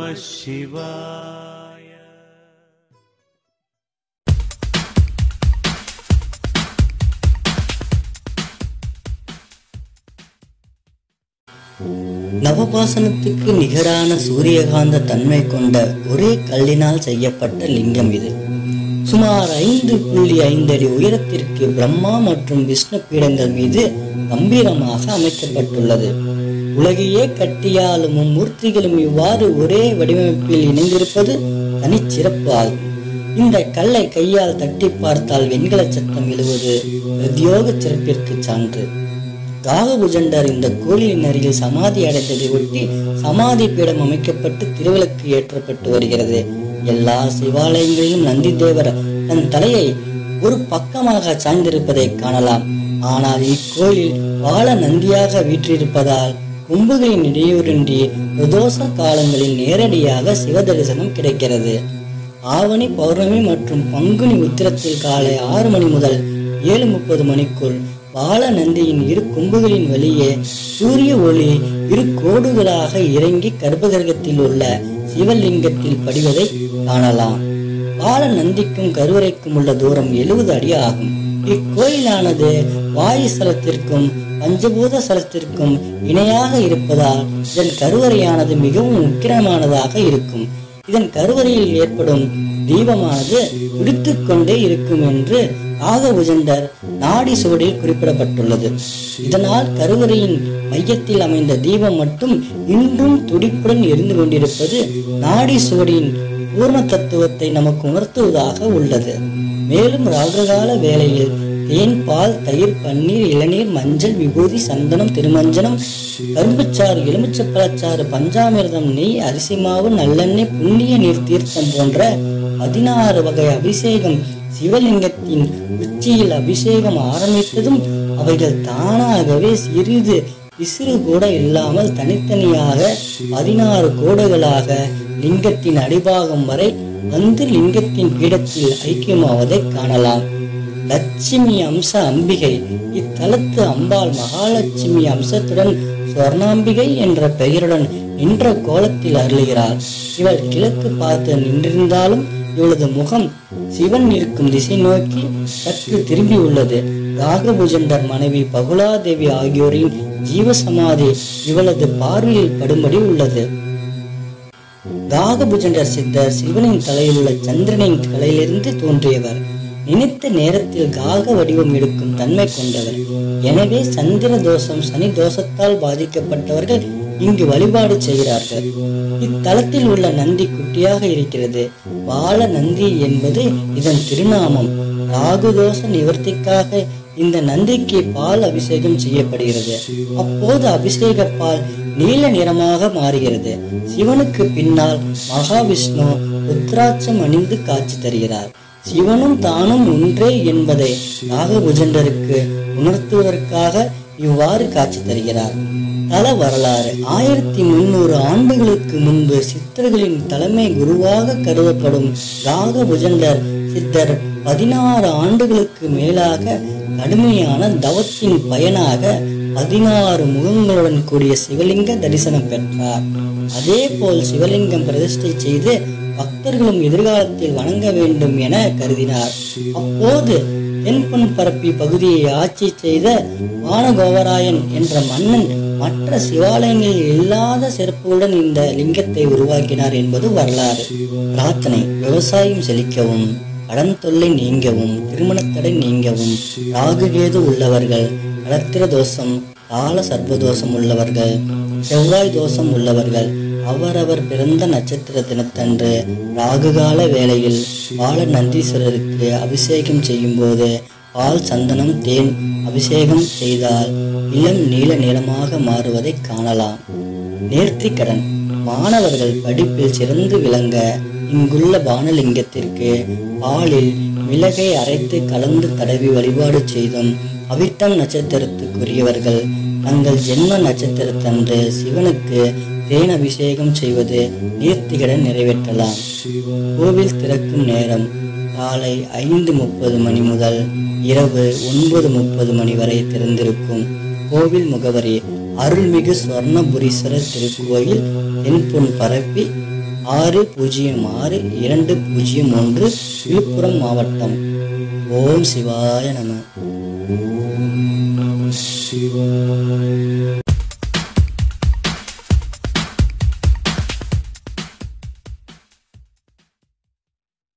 நம சிவாய. நவபாசனத்துக்கு நிகரான சூரியகாந்த தன்மை கொண்ட ஒரே கல்லினால் செய்யப்பட்ட லிங்கம் இது. சுமார் ஐந்து புள்ளி ஐந்து அடி உயரத்திற்கு பிரம்மா மற்றும் விஷ்ணு பீடங்கள் மீது கம்பீரமாக அமைக்கப்பட்டுள்ளது. உலகையே கட்டியாலும் மூர்த்திகளும் இவ்வாறு ஒரே வடிவமைப்பில் இணைந்திருப்பது தனிச்சிறப்பு ஆகும் இந்த கல்லை கையால் தட்டி பார்த்தால் வெண்கல சத்தம் எழுவது பிரத்யோக சிறப்பிற்கு சான்று. தாகபுஜண்டர் இந்த கோயிலின் அருகில் சமாதி அடைந்ததை ஒட்டி சமாதி பீடம் அமைக்கப்பட்டு திருவிளக்கு ஏற்றப்பட்டு வருகிறது. எல்லா சிவாலயங்களிலும் நந்தி தேவர் தன் தலையை ஒரு பக்கமாக சாய்ந்திருப்பதை காணலாம். ஆனால் இக்கோயிலில் வாழ நந்தியாக வீற்றிருப்பதால் கும்புகளின் இடையூறின்றி பிரதோஷ காலங்களில் நேரடியாக சிவதரிசனம் கிடைக்கிறது. ஆவணி பௌர்ணமி மற்றும் பங்குனி உத்திரத்தில் காலை ஆறு மணி முதல் ஏழு முப்பது மணிக்குள் பால நந்தியின் இரு கொம்புகளின் வழியே சூரிய ஒளி இரு கோடுகளாக இறங்கி கர்ப்பகிரகத்தில் உள்ள சிவலிங்கத்தில் படிவதை காணலாம். பால நந்திக்கும் கருவறைக்கும் உள்ள தூரம் எழுபது அடி ஆகும். இக்கோயிலானது வாயு சலத்திற்கும் பஞ்சபூத சலத்திற்கும் இணையாக இருப்பதால் இதன் கருவறையானது மிகவும் உக்கிரமானதாக இருக்கும். இதன் கருவறையில் ஏற்படும் தீபமானது துடித்துக் கொண்டே இருக்கும் என்று ஆகபுஜண்டர் நாடி சுவடில் குறிப்பிடப்பட்டுள்ளது. இதனால் கருவறையின் மையத்தில் அமைந்த தீபம் மட்டும் இன்றும் துடிப்புடன் எரிந்து கொண்டிருப்பது நாடி சுவடியின் பூர்ண தத்துவத்தை நமக்கு உணர்த்துவதாக உள்ளது. மேலும் ராககால வேளையில் தேன் பால் தயிர் பன்னீர் இளநீர் மஞ்சள் விபூதி சந்தனம் திருமஞ்சனம் கரும்புச்சாறு எலுமிச்சப்பழச்சாறு பஞ்சாமிர்தம் நெய் அரிசி மாவு நல்லெண்ணெய் புண்ணிய நீர் தீர்த்தம் போன்ற பதினாறு வகை அபிஷேகம் சிவலிங்கத்தின் உச்சியில் அபிஷேகம் ஆரம்பித்ததும் அவைகள் தானாகவே சிறிது விசிறு கூட இல்லாமல் தனித்தனியாக பதினாறு கோடுகளாக லிங்கத்தின் அடிபாகம் வரை வந்து லிங்கத்தின் பீடத்தில் ஐக்கியமாவதை காணலாம். லட்சுமி அம்ச அம்பிகை. இத்தலத்து அம்பாள் மகாலட்சுமி அம்சத்துடன் சொர்ணாம்பிகை என்ற பெயருடன் நின்ற கோலத்தில் அருளுகிறார் இவள் கிழக்கு பார்த்து நின்றிருந்தாலும் இவளது முகம் சிவன் இருக்கும் திசை நோக்கி சற்று திரும்பி உள்ளது. ராகபுஜண்டர் மனைவி பகுலாதேவி ஆகியோரின் ஜீவசமாதி இவளது பார்வையில் படும்படி உள்ளது. தாகபுஜண்டர் சித்தர் சிவனின் தலையில் உள்ள சந்திரனின் தலையிலிருந்து தோன்றியவர். நினைத்த நேரத்தில் காக வடிவம் எடுக்கும் தன்மை கொண்டவர். எனவே சந்திர தோஷம் சனி தோஷத்தால் பாதிக்கப்பட்டவர்கள் இங்கு வழிபாடு செய்கிறார்கள். இத்தலத்தில் உள்ள நந்தி குட்டியாக இருக்கிறது. பால நந்தி என்பது இதன் திருநாமம். ராகுதோஷ நிவர்த்திக்காக இந்த நந்திக்கு பால் அபிஷேகம் செய்யப்படுகிறது. அப்போது அபிஷேக பால் நீல நிறமாக மாறுகிறது. சிவனுக்கு பின்னால் மகாவிஷ்ணு ருத்ராட்சம் அணிந்து காட்சி தருகிறார். சிவனும் தானும் ஒன்றே என்பதை நாகபுஜண்டருக்கு உணர்த்துவதற்காக இவ்வாறு காட்சி தருகிறார். தல வரலாறு. ஆயிரத்தி முன்னூறு ஆண்டுகளுக்கு முன்பு சித்தர்களின் தலைமை குருவாக கருதப்படும் ராகபுஜண்டர் சித்தர் பதினாறு ஆண்டுகளுக்கு மேலாக கடுமையான தவத்தின் பயனாக பதினாறு முகங்களுடன் கூடிய சிவலிங்க தரிசனம் பெற்றார். அதே போல் சிவலிங்கம் பிரதிஷ்டை செய்து பக்தர்களும் எதிர்காலத்தில் வணங்க வேண்டும் என கருதினார். அப்போது தென்பன் பரப்பி பகுதியை ஆட்சி செய்த வானகோவராயன் என்ற மன்னன் மற்ற சிவாலயங்களில் இல்லாத சிறப்புடன் இந்த லிங்கத்தை உருவாக்கினார் என்பது வரலாறு. பிரார்த்தனை விவசாயம் செழிக்கவும். கடன் தொல்லை நீங்கவும் திருமணத்தடை நீங்கவும் ராகுகேது உள்ளவர்கள் கலத்திர தோஷம் கால சர்வதோஷம் உள்ளவர்கள் செவ்வாய் தோஷம் உள்ளவர்கள் அவரவர் பிறந்த நட்சத்திர தினத்தன்று ராகுகால வேளையில் பால நந்தீஸ்வரருக்கு அபிஷேகம் செய்யும்போது பால் சந்தனம் தேன் அபிஷேகம் செய்தால் இளம் நீல நிறமாக மாறுவதை காணலாம். நேர்த்திக்கடன். மாணவர்கள் படிப்பில் சிறந்து விளங்க இங்குள்ள பானலிங்கத்திற்கு பாலில் மிளகை அரைத்து கலந்து தடவி வழிபாடு செய்தும் அவிட்டம் நட்சத்திரத்துக்குரியவர்கள் தங்கள் ஜென்ம நட்சத்திரத்தன்று சிவனுக்கு தேன் அபிஷேகம் செய்வது நேர்த்திகடன் நிறைவேற்றலாம். கோவில் திறக்கும் நேரம் காலை ஐந்து முப்பது மணி முதல் இரவு ஒன்பது முப்பது மணி வரை திறந்திருக்கும். கோவில் முகவரி அருள்மிகு ஸ்வர்ணபுரீஸ்வரர் திருக்கோயில் தென்பொன் பரப்பி ஆறு பூஜ்ஜியம் ஆறு இரண்டு பூஜ்ஜியம் ஒன்று விழுப்புரம் மாவட்டம். ஓம் சிவாய நம.